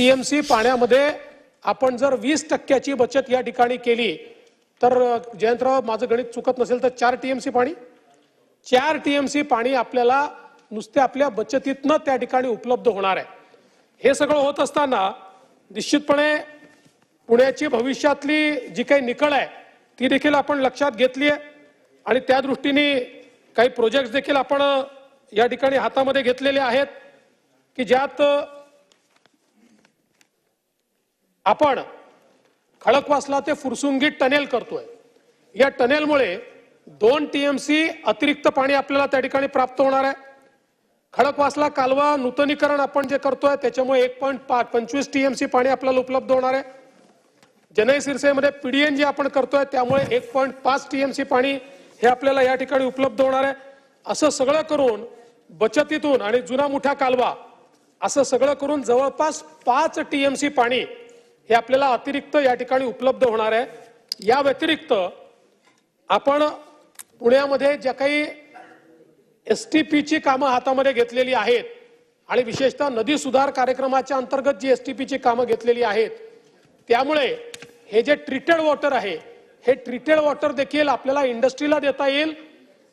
TMC पाण्यामध्ये आपण जर वीस टक्क्याची बचत या ठिकाणी केली तर जयंतराव माझं गणित चुकत नसेल तर चार टीएमसी पाणी? चार टीएमसी पाणी आपल्याला नुसत्या आपल्या बचतीतनं त्या ठिकाणी उपलब्ध होणार आहे. हे सगळं होत असताना निश्चितपणे पुण्याची भविष्यातली जी काही निकळ आहे ती देखील आपण लक्षात घेतली आहे. आणि त्या दृष्टीने काही प्रोजेक्ट देखील आपण या ठिकाणी हातामध्ये घेतलेले आहेत की ज्यात आपण खडकवासला ते फुरसुंगी टनेल करतोय. या टनेलमुळे दोन टीएमसी अतिरिक्त पाणी आपल्याला त्या ठिकाणी प्राप्त होणार आहे. खडकवासला कालवा नूतनीकरण आपण जे करतोय त्याच्यामुळे एक पॉईंट पंचवीस टीएमसी पाणी आपल्याला उपलब्ध होणार आहे. जनई सिरसेमध्ये पीडीएन जे आपण करतोय त्यामुळे एक पॉईंट पाच टीएमसी पाणी हे आपल्याला या ठिकाणी उपलब्ध होणार आहे. असं सगळं करून बचतीतून आणि जुना मोठा कालवा असं सगळं करून जवळपास पाच टीएमसी पाणी हे आपल्याला अतिरिक्त या ठिकाणी उपलब्ध होणार आहे. या व्यतिरिक्त आपण पुण्यामध्ये ज्या काही एस टी पीची कामं हातामध्ये घेतलेली आहेत आणि विशेषतः नदी सुधार कार्यक्रमाच्या अंतर्गत जी एस टी पीची कामं घेतलेली आहेत त्यामुळे हे जे ट्रीटेड वॉटर आहे हे ट्रीटेड वॉटर देखील आपल्याला इंडस्ट्रीला देता येईल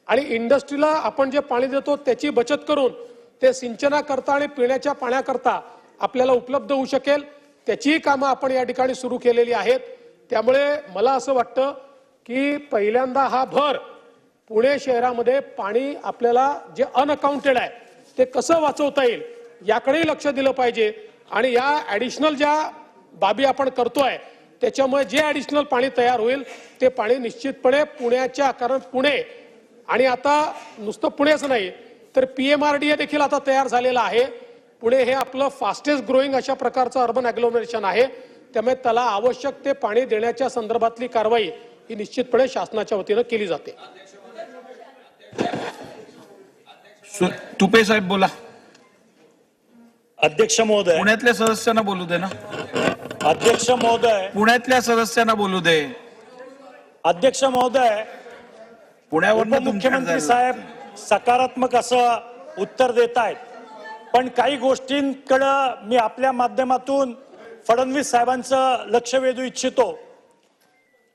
आणि इंडस्ट्रीला आपण जे पाणी देतो त्याची बचत करून ते सिंचनाकरता आणि पिण्याच्या पाण्याकरता आपल्याला उपलब्ध होऊ शकेल. त्याचीही कामं आपण या ठिकाणी सुरू केलेली आहेत. त्यामुळे मला असं वाटतं की पहिल्यांदा हा भर पुणे शहरामध्ये पाणी आपल्याला जे अनअकाउंटेड आहे ते कसं वाचवता येईल याकडेही लक्ष दिलं पाहिजे. आणि या ॲडिशनल ज्या बाबी आपण करतोय त्याच्यामुळे जे ॲडिशनल पाणी तयार होईल ते पाणी निश्चितपणे पुण्याच्या कारण पुणे आणि आता नुसतं पुणेच नाही तर P M R D A देखील आता तयार झालेला आहे. पुणे हे आपलं फास्टेस्ट ग्रोईंग अशा प्रकारचं अर्बन अॅग्लोमरेशन आहे. त्यामुळे त्याला आवश्यक ते पाणी देण्याच्या संदर्भातली कारवाई ही निश्चितपणे शासनाच्या वतीनं केली जाते. तुपे साहेब बोला. अध्यक्ष महोदय. पुण्यातल्या सदस्यांना बोलू दे ना. अध्यक्ष महोदय. पुण्यातल्या सदस्यांना बोलू दे. अध्यक्ष महोदय. पुण्यावर उपमुख्यमंत्री साहेब सकारात्मक असं उत्तर देत आहेत पण काही गोष्टींकडं मी आपल्या माध्यमातून फडणवीस साहेबांचं लक्ष वेधू इच्छितो.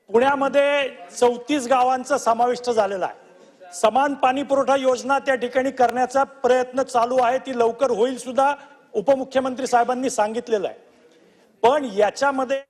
पुण्यामध्ये चौतीस गावांचा समाविष्ट झालेला आहे. समान पाणी पुरवठा योजना त्या ठिकाणी करण्याचा प्रयत्न चालू आहे ती लवकर होईल सुद्धा उपमुख्यमंत्री साहेबांनी सांगितलेलं आहे. पण याच्यामध्ये